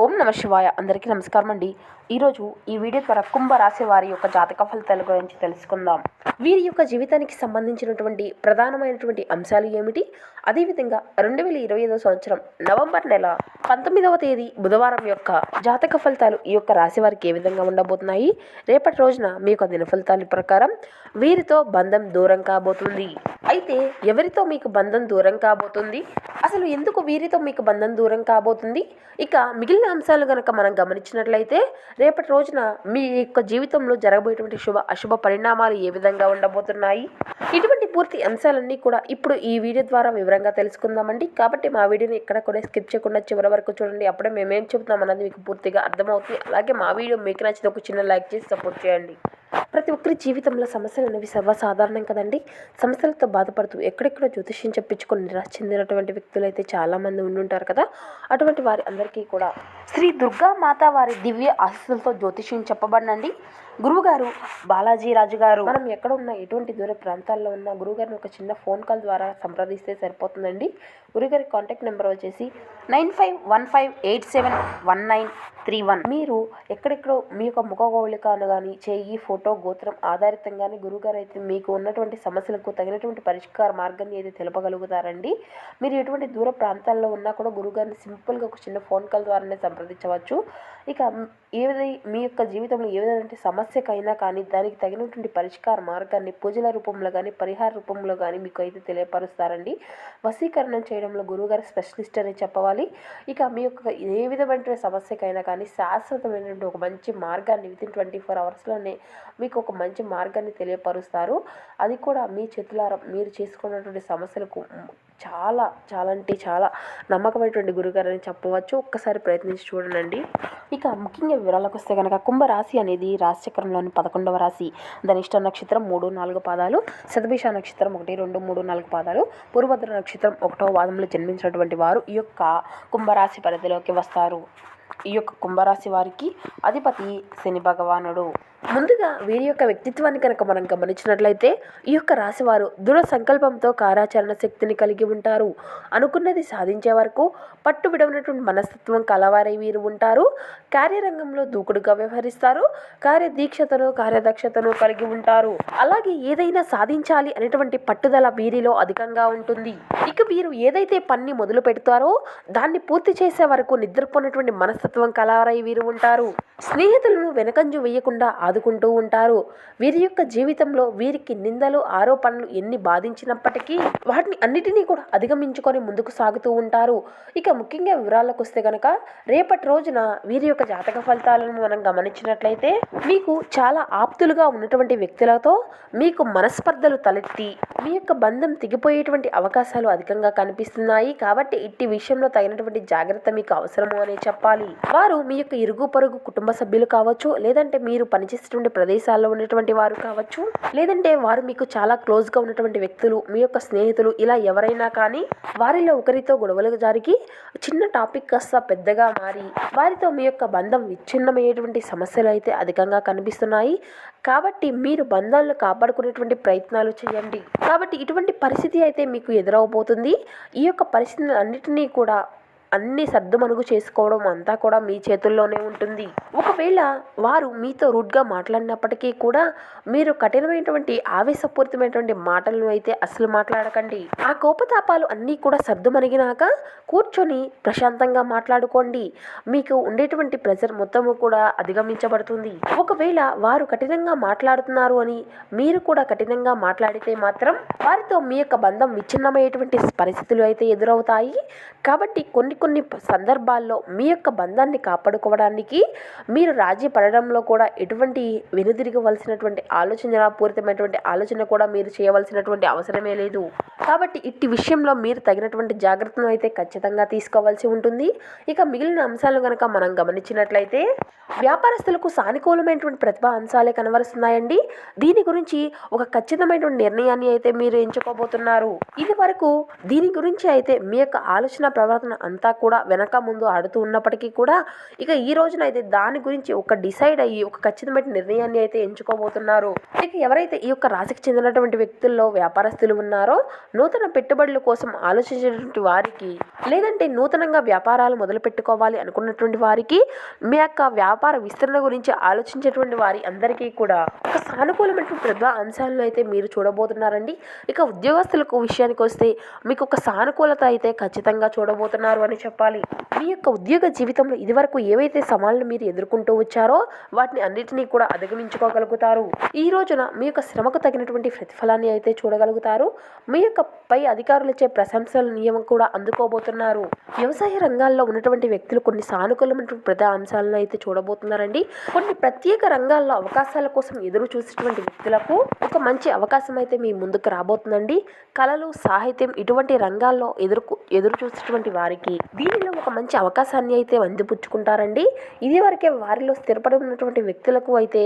ఓం నమ శివాయ. అందరికీ నమస్కారం అండి. ఈరోజు ఈ వీడియో ద్వారా కుంభ రాశి వారి యొక్క జాతక ఫలితాల గురించి తెలుసుకుందాం. వీరి యొక్క జీవితానికి సంబంధించినటువంటి ప్రధానమైనటువంటి అంశాలు ఏమిటి? అదేవిధంగా రెండు వేల ఇరవై ఐదో సంవత్సరం నవంబర్ నెల పంతొమ్మిదవ తేదీ బుధవారం యొక్క జాతక ఫలితాలు ఈ యొక్క రాశి వారికి ఏ విధంగా ఉండబోతున్నాయి? రేపటి రోజున మీ యొక్క దిన ఫలితాల ప్రకారం వీరితో బంధం దూరం కాబోతుంది. అయితే ఎవరితో మీకు బంధం దూరం కాబోతుంది? అసలు ఎందుకు వీరితో మీకు బంధం దూరం కాబోతుంది? ఇక మిగిలిన అంశాలు కనుక మనం గమనించినట్లయితే రేపటి రోజున మీ యొక్క జీవితంలో జరగబోయేటువంటి శుభ అశుభ పరిణామాలు ఏ విధంగా ఉండబోతున్నాయి? ఇటువంటి పూర్తి అంశాలన్నీ కూడా ఇప్పుడు ఈ వీడియో ద్వారా వివరంగా తెలుసుకుందామండి. కాబట్టి మా వీడియోని ఎక్కడ కూడా స్కిప్ చేయకుండా చివరి వరకు చూడండి. అప్పుడే మేమేం చెబుతాం అన్నది మీకు పూర్తిగా అర్థమవుతుంది. అలాగే మా వీడియో మీకు నచ్చితే ఒక చిన్న లైక్ చేసి సపోర్ట్ చేయండి. ప్రతి ఒక్కరి జీవితంలో సమస్యలు అనేవి సర్వసాధారణం కదండి. సమస్యలతో బాధపడుతూ ఎక్కడెక్కడో జ్యోతిష్యం చెప్పించుకొని నిరాశ చెందినటువంటి వ్యక్తులు అయితే చాలామంది ఉండుంటారు కదా. అటువంటి వారి అందరికీ కూడా శ్రీ దుర్గా మాత వారి దివ్య ఆశీస్సులతో జ్యోతిష్యం చెప్పబడినండి. గురువుగారు బాలాజీ రాజు గారు మనం ఎక్కడ ఉన్న ఎటువంటి దూర ప్రాంతాల్లో ఉన్న గురువుగారిని ఒక చిన్న ఫోన్ కాల్ ద్వారా సంప్రదిస్తే సరిపోతుందండి. గురుగారి కాంటాక్ట్ నెంబర్ వచ్చేసి nine five one five eight seven one nine three one. మీరు ఎక్కడెక్కడో మీ యొక్క ముఖగోళికను కానీ చేయి ఫోటో గోత్రం ఆధారితంగానే గురుగారు అయితే మీకు ఉన్నటువంటి సమస్యలకు తగినటువంటి పరిష్కార మార్గాన్ని అయితే తెలపగలుగుతారండి. మీరు ఎటువంటి దూర ప్రాంతాల్లో ఉన్నా కూడా గురుగారిని సింపుల్గా ఒక చిన్న ఫోన్ కాల్ ద్వారానే సంప్రదించవచ్చు. ఇక ఏది మీ యొక్క జీవితంలో ఏ విధమైన సమస్య సమస్యకైనా కానీ దానికి తగినటువంటి పరిష్కార మార్గాన్ని పూజల రూపంలో కానీ పరిహార రూపంలో కానీ మీకు అయితే తెలియపరుస్తారండి. వశీకరణం చేయడంలో గురువుగారు స్పెషలిస్ట్ అని చెప్పవాలి. ఇక మీ యొక్క ఏ విధమైన సమస్యకైనా కానీ శాశ్వతమైనటువంటి ఒక మంచి మార్గాన్ని వితిన్ ట్వంటీ ఫోర్ అవర్స్లోనే మీకు ఒక మంచి మార్గాన్ని తెలియపరుస్తారు. అది కూడా మీ చేతులారా మీరు చేసుకున్నటువంటి సమస్యలకు చాలా చాలా అంటే చాలా నమ్మకమైనటువంటి గురుగారు అని చెప్పవచ్చు. ఒక్కసారి ప్రయత్నించి చూడండి. ఇక ముఖ్యంగా వివరాలకు వస్తే కనుక కుంభరాశి అనేది నక్షత్రంలోని పదకొండవ రాశి ధనిష్ట నక్షత్రం మూడు నాలుగు పాదాలు శతభిష నక్షత్రం ఒకటి రెండు మూడు నాలుగు పాదాలు పూర్వభద్ర నక్షత్రం ఒకటవ వాదంలో జన్మించినటువంటి వారు ఈ యొక్క కుంభరాశి పరిధిలోకి వస్తారు. ఈ యొక్క కుంభరాశి వారికి అధిపతి శని భగవానుడు. ముందుగా వీరి యొక్క వ్యక్తిత్వాన్ని కనుక మనం గమనించినట్లయితే ఈ యొక్క రాశివారు దృఢ సంకల్పంతో కార్యాచరణ శక్తిని కలిగి ఉంటారు. అనుకున్నది సాధించే వరకు పట్టు విడవనటువంటి మనస్తత్వం కలవారై వీరు ఉంటారు. కార్యరంగంలో దూకుడుగా వ్యవహరిస్తారు. కార్యదీక్షతను కార్యదక్షతను కలిగి ఉంటారు. అలాగే ఏదైనా సాధించాలి అనేటువంటి పట్టుదల వీరిలో అధికంగా ఉంటుంది. ఇక వీరు ఏదైతే పని మొదలు పెడతారో దాన్ని పూర్తి చేసే వరకు నిద్రపోయినటువంటి మనస్తత్వం కలవారై వీరు ఉంటారు. స్నేహితులను వెనకంజు వేయకుండా ఆదుకుంటూ ఉంటారు. వీరి యొక్క జీవితంలో వీరికి నిందలు ఆరోపణలు ఎన్ని బాధించినప్పటికీ వాటిని అన్నిటినీ కూడా అధిగమించుకొని ముందుకు సాగుతూ ఉంటారు. ఇక ముఖ్యంగా వివరాలకు వస్తే కనుక రేపటి రోజున వీరి యొక్క జాతక ఫలితాలను మనం గమనించినట్లయితే మీకు చాలా ఆప్తులుగా ఉన్నటువంటి వ్యక్తులతో మీకు మనస్పర్ధలు తలెత్తి మీ యొక్క బంధం తెగిపోయేటువంటి అవకాశాలు అధికంగా కనిపిస్తున్నాయి. కాబట్టి ఇట్టి విషయంలో తగినటువంటి జాగ్రత్త మీకు అవసరము అనే చెప్పాలి. వారు మీ యొక్క ఇరుగు పొరుగు కుటుంబ సభ్యులు కావచ్చు లేదంటే మీరు పనిచేసేటువంటి ప్రదేశాల్లో ఉన్నటువంటి వారు కావచ్చు లేదంటే వారు మీకు చాలా క్లోజ్గా ఉన్నటువంటి వ్యక్తులు మీ యొక్క స్నేహితులు ఇలా ఎవరైనా కానీ వారిలో ఒకరితో గొడవలు జరిగి చిన్న టాపిక్ కాస్త పెద్దగా మారి వారితో మీ యొక్క బంధం విచ్ఛిన్నమయ్యేటువంటి సమస్యలు అయితే అధికంగా కనిపిస్తున్నాయి. కాబట్టి మీరు బంధాలను కాపాడుకునేటువంటి ప్రయత్నాలు చేయండి. కాబట్టి ఇటువంటి పరిస్థితి అయితే మీకు ఎదురవబోతుంది. ఈ యొక్క పరిస్థితులు అన్నిటినీ కూడా అన్ని సర్దుమనుగు చేసుకోవడం అంతా కూడా మీ చేతుల్లోనే ఉంటుంది. ఒకవేళ వారు మీతో రూడ్గా మాట్లాడినప్పటికీ కూడా మీరు కఠినమైనటువంటి ఆవేశపూరితమైనటువంటి మాటలను అయితే అసలు మాట్లాడకండి. ఆ కోపతాపాలు అన్నీ కూడా సర్దుమణిగినాక కూర్చొని ప్రశాంతంగా మాట్లాడుకోండి. మీకు ఉండేటువంటి ప్రెజర్ మొత్తము కూడా అధిగమించబడుతుంది. ఒకవేళ వారు కఠినంగా మాట్లాడుతున్నారు అని మీరు కూడా కఠినంగా మాట్లాడితే మాత్రం వారితో మీ యొక్క బంధం విచ్ఛిన్నమయ్యేటువంటి పరిస్థితులు అయితే ఎదురవుతాయి. కాబట్టి కొన్ని కొన్ని సందర్భాల్లో మీ యొక్క బంధాన్ని కాపాడుకోవడానికి మీరు రాజీ పడడంలో కూడా ఎటువంటి వెనుదిరగవలసినటువంటి ఆలోచన పూరితమైనటువంటి ఆలోచన కూడా మీరు చేయవలసినటువంటి అవసరమే లేదు. కాబట్టి ఇట్టి విషయంలో మీరు తగినటువంటి జాగ్రత్తను అయితే ఖచ్చితంగా తీసుకోవాల్సి ఉంటుంది. ఇక మిగిలిన అంశాలు కనుక మనం గమనించినట్లయితే వ్యాపారస్తులకు సానుకూలమైనటువంటి ప్రతిభ అంశాలే కనబరుస్తున్నాయండి దీని గురించి ఒక ఖచ్చితమైనటువంటి నిర్ణయాన్ని అయితే మీరు ఎంచుకోబోతున్నారు. ఇది వరకు దీని గురించి అయితే మీ యొక్క ఆలోచన ప్రవర్తన అంతా అంతా కూడా వెనక ముందు ఆడుతూ ఉన్నప్పటికీ కూడా ఇక ఈ రోజున అయితే దాని గురించి ఒక డిసైడ్ అయ్యి ఒక ఖచ్చితమైన నిర్ణయాన్ని అయితే ఎంచుకోబోతున్నారు. ఇక ఎవరైతే ఈ యొక్క రాశికి చెందినటువంటి వ్యక్తుల్లో వ్యాపారస్తులు ఉన్నారో నూతన పెట్టుబడుల కోసం ఆలోచించినటువంటి వారికి లేదంటే నూతనంగా వ్యాపారాలు మొదలు పెట్టుకోవాలి అనుకున్నటువంటి వారికి మీ యొక్క వ్యాపార విస్తరణ గురించి ఆలోచించేటువంటి వారి అందరికీ కూడా ఒక సానుకూలమైనటువంటి ప్రతిభా అంశాలను అయితే మీరు చూడబోతున్నారండి. ఇక ఉద్యోగస్తులకు విషయానికి వస్తే మీకు ఒక సానుకూలత అయితే ఖచ్చితంగా చూడబోతున్నారు అని చెప్పాలి. మీ యొక్క ఉద్యోగ జీవితంలో ఇదివరకు ఏవైతే సవాళ్ళను మీరు ఎదుర్కొంటూ వచ్చారో వాటిని అన్నిటినీ కూడా అధిగమించుకోగలుగుతారు. ఈ రోజున మీ యొక్క శ్రమకు తగినటువంటి ప్రతిఫలాన్ని అయితే చూడగలుగుతారు. మీ యొక్క పై అధికారులచే ప్రశంసల నియమం కూడా అందుకోబోతున్నారు. వ్యవసాయ రంగాల్లో ఉన్నటువంటి వ్యక్తులు కొన్ని సానుకూలమైనటువంటి ప్రధా అంశాలను అయితే చూడబోతున్నారండి. కొన్ని ప్రత్యేక రంగాల్లో అవకాశాల కోసం ఎదురు చూసేటువంటి వ్యక్తులకు ఒక మంచి అవకాశం అయితే మీ ముందుకు రాబోతుందండి. కళలు సాహిత్యం ఇటువంటి రంగాల్లో ఎదురు ఎదురు చూసేటువంటి వారికి దీనిలో ఒక మంచి అవకాశాన్ని అయితే అందిపుచ్చుకుంటారండి. ఇది వరకే వారిలో స్థిరపడి ఉన్నటువంటి వ్యక్తులకు అయితే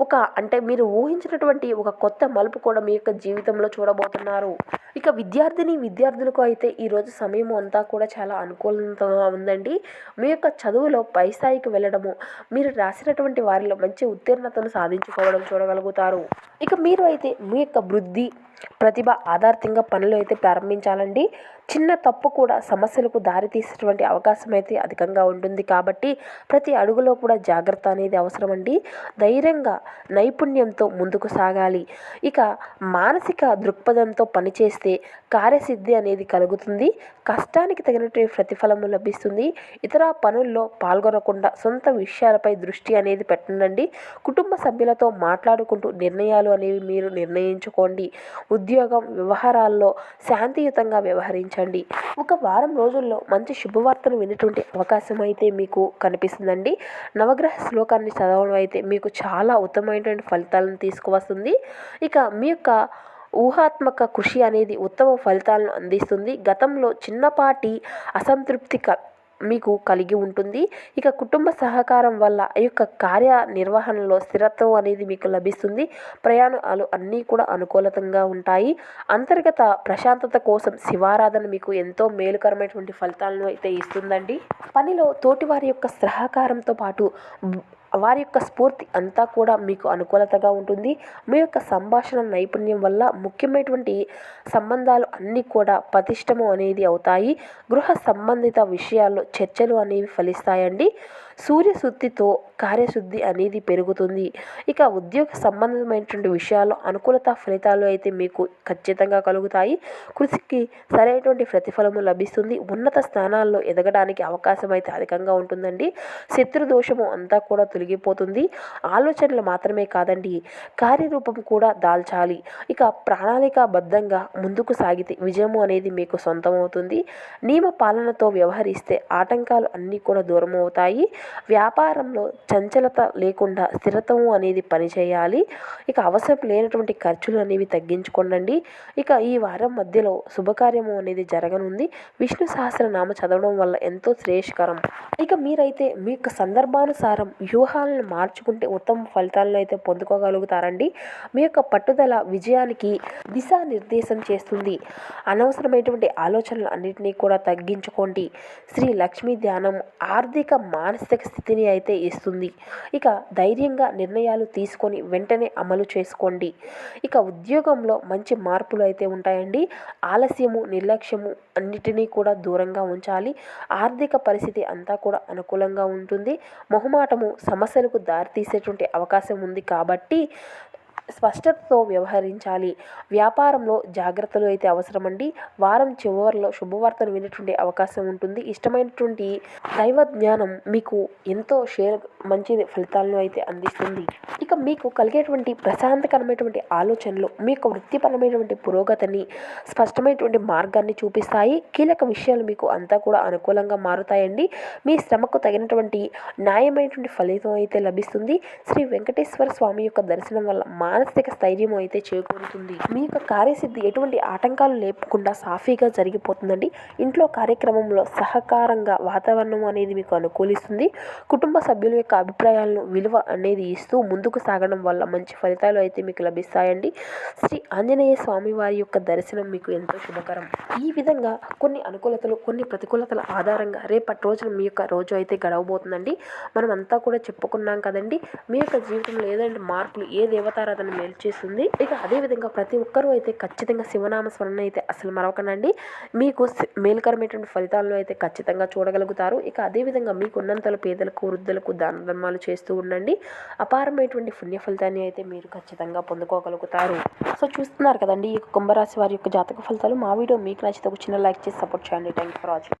ఒక అంటే మీరు ఊహించినటువంటి ఒక కొత్త మలుపు కూడా మీ యొక్క జీవితంలో చూడబోతున్నారు. ఇక విద్యార్థిని విద్యార్థులకు అయితే ఈరోజు సమయం అంతా కూడా చాలా అనుకూలంగా ఉందండి. మీ యొక్క చదువులో పై స్థాయికి వెళ్ళడము మీరు రాసినటువంటి వారిలో మంచి ఉత్తీర్ణతను సాధించుకోవడం చూడగలుగుతారు. ఇక మీరు అయితే మీ యొక్క వృద్ధి ప్రతిభ ఆధారితంగా పనులు అయితే ప్రారంభించాలండి. చిన్న తప్పు కూడా సమస్యలకు దారితీసేటువంటి అవకాశం అయితే అధికంగా ఉంటుంది కాబట్టి ప్రతి అడుగులో కూడా జాగ్రత్త అనేది అవసరమండి. ధైర్యంగా నైపుణ్యంతో ముందుకు సాగాలి. ఇక మానసిక దృక్పథంతో పనిచేస్తే కార్యసిద్ధి అనేది కలుగుతుంది. కష్టానికి తగినటువంటి ప్రతిఫలము లభిస్తుంది. ఇతర పనుల్లో పాల్గొనకుండా సొంత విషయాలపై దృష్టి అనేది పెట్టండి కుటుంబ సభ్యులతో మాట్లాడుకుంటూ నిర్ణయాలు అనేవి మీరు నిర్ణయించుకోండి. ఉద్యోగం వ్యవహారాల్లో శాంతియుతంగా వ్యవహరించండి. ఒక వారం రోజుల్లో మంచి శుభవార్తను వినటువంటి అవకాశం అయితే మీకు కనిపిస్తుందండి. నవగ్రహ శ్లోకాన్ని చదవడం అయితే మీకు చాలా ఉత్తమమైనటువంటి ఫలితాలను తీసుకువస్తుంది. ఇక మీ యొక్క ఊహాత్మక కృషి అనేది ఉత్తమ ఫలితాలను అందిస్తుంది. గతంలో చిన్నపాటి అసంతృప్తి క మీకు కలిగి ఉంటుంది. ఇక కుటుంబ సహకారం వల్ల ఈ యొక్క కార్య నిర్వహణలో స్థిరత్వం అనేది మీకు లభిస్తుంది. ప్రయాణాలు అన్నీ కూడా అనుకూలతంగా ఉంటాయి. అంతర్గత ప్రశాంతత కోసం శివారాధన మీకు ఎంతో మేలుకరమైనటువంటి ఫలితాలను అయితే ఇస్తుందండి. పనిలో తోటివారి యొక్క సహకారంతో పాటు వారి యొక్క స్ఫూర్తి అంతా కూడా మీకు అనుకూలతగా ఉంటుంది. మీ యొక్క సంభాషణ నైపుణ్యం వల్ల ముఖ్యమైనటువంటి సంబంధాలు అన్నీ కూడా పతిష్టము అనేది అవుతాయి. గృహ సంబంధిత విషయాల్లో చర్చలు అనేవి ఫలిస్తాయండి. సూర్యశుద్ధితో కార్యశుద్ధి అనేది పెరుగుతుంది. ఇక ఉద్యోగ సంబంధమైనటువంటి విషయాల్లో అనుకూలత ఫలితాలు అయితే మీకు ఖచ్చితంగా కలుగుతాయి. కృషికి సరైనటువంటి ప్రతిఫలము లభిస్తుంది. ఉన్నత స్థానాల్లో ఎదగడానికి అవకాశం అయితే అధికంగా ఉంటుందండి. శత్రు దోషము అంతా కూడా తొలగిపోతుంది. ఆలోచనలు మాత్రమే కాదండి. కార్యరూపం కూడా దాల్చాలి. ఇక ప్రణాళికాబద్ధంగా ముందుకు సాగితే విజయము అనేది మీకు సొంతమవుతుంది. నియమ పాలనతో వ్యవహరిస్తే ఆటంకాలు అన్నీ కూడా దూరం అవుతాయి వ్యాపారంలో చంచలత లేకుండా స్థిరత్వం అనేది పనిచేయాలి ఇక అవసరం లేనటువంటి ఖర్చులు అనేవి తగ్గించుకోండి ఇక ఈ వారం మధ్యలో శుభకార్యము అనేది జరగనుంది. విష్ణు సహస్రనామ చదవడం వల్ల ఎంతో శ్రేయస్కరం. ఇక మీరైతే మీ యొక్క సందర్భానుసారం వ్యూహాలను మార్చుకుంటే ఉత్తమ ఫలితాలను అయితే పొందుకోగలుగుతారండి. మీ యొక్క పట్టుదల విజయానికి దిశానిర్దేశం చేస్తుంది. అనవసరమైనటువంటి ఆలోచనలు అన్నింటినీ కూడా తగ్గించుకోండి. శ్రీ లక్ష్మీ ధ్యానం ఆర్థిక మానసిక స్థితిని అయితే ఇస్తుంది. ఇక ధైర్యంగా నిర్ణయాలు తీసుకొని వెంటనే అమలు చేసుకోండి. ఇక ఉద్యోగంలో మంచి మార్పులు అయితే ఉంటాయండి. ఆలస్యము నిర్లక్ష్యము అన్నిటినీ కూడా దూరంగా ఉంచాలి. ఆర్థిక పరిస్థితి అంతా కూడా అనుకూలంగా ఉంటుంది. మొహమాటము సమస్యలకు దారితీసేటువంటి అవకాశం ఉంది కాబట్టి స్పష్టతతో వ్యవహరించాలి. వ్యాపారంలో జాగ్రత్తలు అయితే అవసరమండి. వారం చివరిలో శుభవార్తను వినేటువంటి అవకాశం ఉంటుంది. ఇష్టమైనటువంటి దైవ జ్ఞానం మీకు ఎంతో షేర్ మంచి ఫలితాలను అయితే అందిస్తుంది. ఇక మీకు కలిగేటువంటి ప్రశాంతకరమైనటువంటి ఆలోచనలు మీ యొక్క వృత్తిపరమైనటువంటి పురోగతిని స్పష్టమైనటువంటి మార్గాన్ని చూపిస్తాయి. కీలక విషయాలు మీకు అంతా కూడా అనుకూలంగా మారుతాయండి. మీ శ్రమకు తగినటువంటి న్యాయమైనటువంటి ఫలితం అయితే లభిస్తుంది. శ్రీ వెంకటేశ్వర స్వామి యొక్క దర్శనం వల్ల మా మానసిక స్థైర్యం అయితే చేకూరుతుంది. మీ యొక్క కార్యసిద్ధి ఎటువంటి ఆటంకాలు లేకుండా సాఫీగా జరిగిపోతుందండి. ఇంట్లో కార్యక్రమంలో సహకారంగా వాతావరణం అనేది మీకు అనుకూలిస్తుంది. కుటుంబ సభ్యుల యొక్క అభిప్రాయాలను విలువ అనేది ఇస్తూ ముందుకు సాగడం వల్ల మంచి ఫలితాలు అయితే మీకు లభిస్తాయండి. శ్రీ ఆంజనేయ స్వామి వారి యొక్క దర్శనం మీకు ఎంతో శుభకరం. ఈ విధంగా కొన్ని అనుకూలతలు కొన్ని ప్రతికూలతల ఆధారంగా రేపటి రోజున మీ యొక్క రోజు అయితే గడవబోతుందండి. మనం అంతా కూడా చెప్పుకున్నాం కదండి. మీ యొక్క జీవితంలో ఏదంటే మార్పులు ఏ దేవతారాధన మేలు చేస్తుంది. ఇక అదేవిధంగా ప్రతి ఒక్కరూ అయితే ఖచ్చితంగా శివనామ స్మరణ అయితే అసలు మరవకనండి మీకు మేలుకరమైనటువంటి ఫలితాలను అయితే ఖచ్చితంగా చూడగలుగుతారు. ఇక అదేవిధంగా మీకు ఉన్నంతలో పేదలకు వృద్ధులకు దాన ధర్మాలు చేస్తూ ఉండండి. అపారమైనటువంటి పుణ్య ఫలితాన్ని అయితే మీరు ఖచ్చితంగా పొందుకోగలుగుతారు. సో చూస్తున్నారు కదండి ఈ కుంభరాశి వారి యొక్క జాతక ఫలితాలు. మా వీడియో మీకు నచ్చితే ఒక చిన్న లైక్ చేసి సపోర్ట్ చేయండి. Thank you for watching